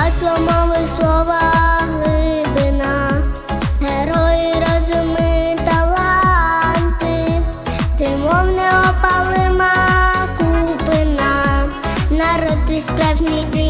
багатство мови слова глибина, герої, розуми, таланти, ти мов неопалима купина, народ твій справжній дій.